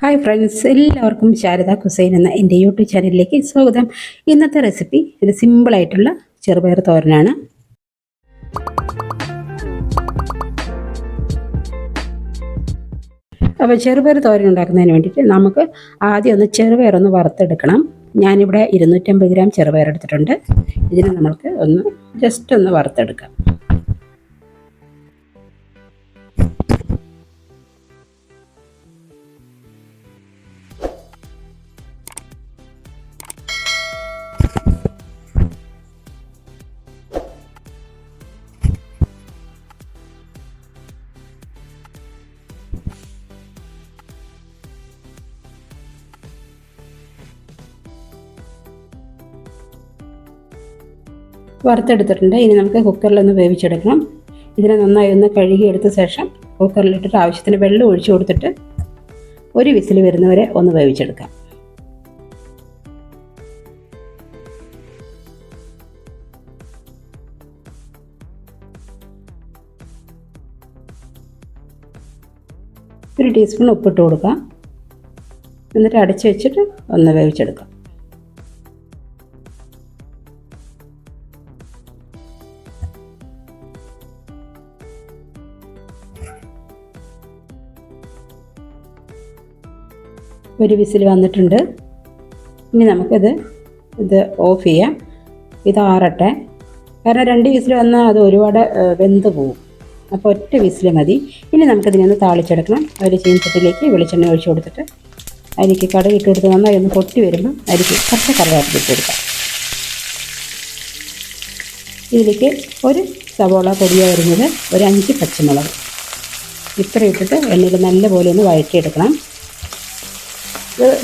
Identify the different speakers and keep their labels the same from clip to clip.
Speaker 1: Hi friends എല്ലാവർക്കും Sharada cuisine എന്ന എന്റെ യൂട്യൂബ് ചാനലിലേക്ക് സ്വാഗതം. ഇന്നത്തെ റെസിപ്പി ഒരു സിമ്പിളായിട്ടുള്ള ചെറുപയർ തോരനാണ്. അപ്പോൾ ചെറുപയർ തോരൻ ഉണ്ടാക്കുന്നതിന് വേണ്ടിയിട്ട് നമുക്ക് ആദ്യം ഒന്ന് ചെറുപയർ ഒന്ന് വറുത്തെടുക്കണം. ഞാനിവിടെ ഇരുന്നൂറ്റമ്പത് ഗ്രാം ചെറുപയർ എടുത്തിട്ടുണ്ട്. ഇതിനെ നമുക്ക് ഒന്ന് ജസ്റ്റ് ഒന്ന് വറുത്തെടുക്കാം. വറുത്തെടുത്തിട്ടുണ്ട്. ഇനി നമുക്ക് കുക്കറിലൊന്ന് വേവിച്ചെടുക്കണം. ഇതിനെ നന്നായി ഒന്ന് കഴുകിയെടുത്ത ശേഷം കുക്കറിലിട്ടിട്ട് ആവശ്യത്തിന് വെള്ളം ഒഴിച്ചു കൊടുത്തിട്ട് ഒരു വിസിൽ വരുന്നവരെ ഒന്ന് വേവിച്ചെടുക്കാം. ഒരു ടീസ്പൂൺ ഉപ്പിട്ട് കൊടുക്കാം. എന്നിട്ട് അടച്ചു വെച്ചിട്ട് ഒന്ന് വേവിച്ചെടുക്കാം. ഒരു വിസിൽ വന്നിട്ടുണ്ട്. ഇനി നമുക്കിത് ഇത് ഓഫ് ചെയ്യാം. ഇത് ആറട്ടെ. കാരണം രണ്ട് വിസിൽ വന്നാൽ അത് ഒരുപാട് വെന്ത് പോകും അപ്പോൾ ഒറ്റ വിസിൽ മതി. ഇനി നമുക്കിതിനെ ഒന്ന് താളിച്ചെടുക്കണം. ഒരു ചീനച്ചട്ടിലേക്ക് വെളിച്ചെണ്ണ ഒഴിച്ചു കൊടുത്തിട്ട് അരിക്ക് കടുക് ഇട്ട് കൊടുത്ത് നന്നായി ഒന്ന് പൊട്ടി വരുമ്പോൾ അരിക്ക് കുറച്ച് കറിവേപ്പില ഇട്ട് കൊടുക്കാം. ഇതിലേക്ക് ഒരു സവോള പൊടിയാണ് വരുന്നത് ഒരു അഞ്ച് പച്ചമുളക്. ഇത്ര ഇട്ടിട്ട് എണ്ണയിൽ നല്ലപോലെ ഒന്ന് വഴറ്റിയെടുക്കണം.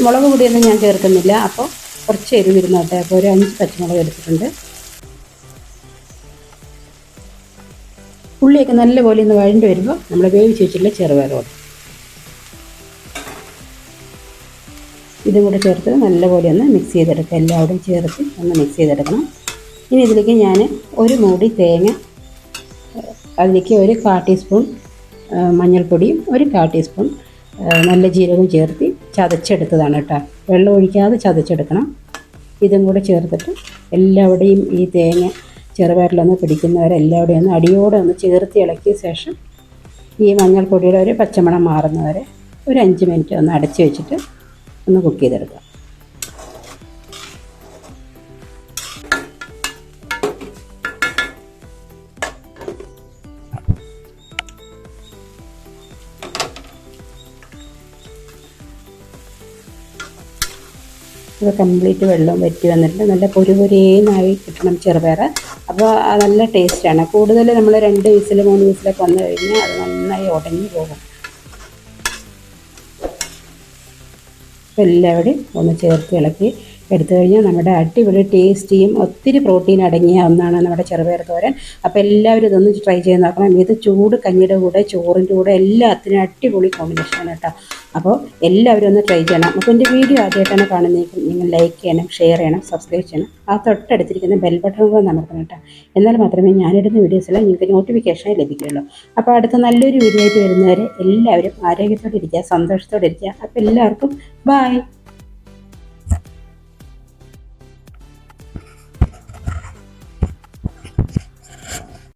Speaker 1: മുളക് പൊടിയൊന്നും ഞാൻ ചേർക്കുന്നില്ല. അപ്പോൾ കുറച്ച് എരിവ് ഇരുന്നോട്ടെ. അപ്പോൾ ഒരു അഞ്ച് പച്ചമുളക് എടുത്തിട്ടുണ്ട്. ഉള്ളിയൊക്കെ നല്ലപോലെ ഒന്ന് വഴണ്ട് വരുമ്പോൾ നമ്മൾ വേവിച്ച് വെച്ചിട്ടുള്ള ചെറുപയറോട് ഇതും കൂടെ ചേർത്ത് നല്ലപോലെ ഒന്ന് മിക്സ് ചെയ്തെടുക്കുക എല്ലാവരും ചേർത്ത് ഒന്ന് മിക്സ് ചെയ്തെടുക്കണം. ഇനി ഇതിലേക്ക് ഞാൻ ഒരു മൂടി തേങ്ങ അതിലേക്ക് ഒരു കാ ടീസ്പൂൺ മഞ്ഞൾപ്പൊടിയും ഒരു കാ ടീസ്പൂൺ നല്ല ജീരകവും ചേർത്ത് ചതച്ചെടുത്തതാണ് കേട്ടോ. വെള്ളം ഒഴിക്കാതെ ചതച്ചെടുക്കണം. ഇതും കൂടെ ചേർത്തിട്ട് എല്ലാവിടെയും ഈ തേങ്ങ ചെറുപയറിലൊന്ന് പിടിക്കുന്നവരെ ഒന്ന് അടിയോടെ ഒന്ന് ചേർത്ത് ഇളക്കിയ ശേഷം ഈ മഞ്ഞൾപ്പൊടിയുടെ ഒരു പച്ചമണം മാറുന്നവരെ ഒരു അഞ്ച് മിനിറ്റ് ഒന്ന് അടച്ചു വെച്ചിട്ട് ഒന്ന് കുക്ക് ചെയ്തെടുക്കാം ഇത് കംപ്ലീറ്റ് വെള്ളം വറ്റി വന്നിട്ട് നല്ല പൊരി പൊരിയെന്നായി കിട്ടണം ചെറുപയർ. അപ്പോൾ നല്ല ടേസ്റ്റാണ് കൂടുതൽ നമ്മൾ രണ്ട് വിസിൽ മൂന്ന് വിസിലൊക്കെ വന്നു കഴിഞ്ഞാൽ അത് നന്നായി ഉടഞ്ഞു പോകും. എല്ലാവരും ഒന്ന് ചേർത്ത് ഇളക്കി. എടുത്തു കഴിഞ്ഞാൽ നമ്മുടെ അടിപൊളി ടേസ്റ്റിയും ഒത്തിരി പ്രോട്ടീൻ അടങ്ങിയ ഒന്നാണ് നമ്മുടെ ചെറുപയർ തോരൻ. അപ്പോൾ എല്ലാവരും ഇതൊന്ന് ട്രൈ ചെയ്ത് നോക്കണം. ഇത് ചൂട് കഞ്ഞിയുടെ കൂടെ ചോറിന്റെ കൂടെ എല്ലാത്തിനും അടിപൊളി കോമ്പിനേഷനാണ് കേട്ടോ അപ്പോൾ എല്ലാവരും ഒന്ന് ട്രൈ ചെയ്യണം. അപ്പോൾ എന്റെ വീഡിയോ ആദ്യമായിട്ടാണ് കാണുന്നതെങ്കിൽ നിങ്ങൾ ലൈക്ക് ചെയ്യണം ഷെയർ ചെയ്യണം സബ്സ്ക്രൈബ് ചെയ്യണം. ആ തൊട്ടടുത്തിരിക്കുന്ന ബെൽ ബട്ടൺ കൂടെ നടത്തണം കേട്ടോ എന്നാൽ മാത്രമേ ഞാനിടുന്ന വീഡിയോസെല്ലാം നിങ്ങൾക്ക് നോട്ടിഫിക്കേഷനായി ലഭിക്കുകയുള്ളൂ. അപ്പോൾ അടുത്ത നല്ലൊരു വീഡിയോ ആയിട്ട് വരുന്നവരെ എല്ലാവരും ആരോഗ്യത്തോടെ ഇരിക്കുക സന്തോഷത്തോടെ ഇരിക്കുക. അപ്പോൾ എല്ലാവർക്കും ബായ്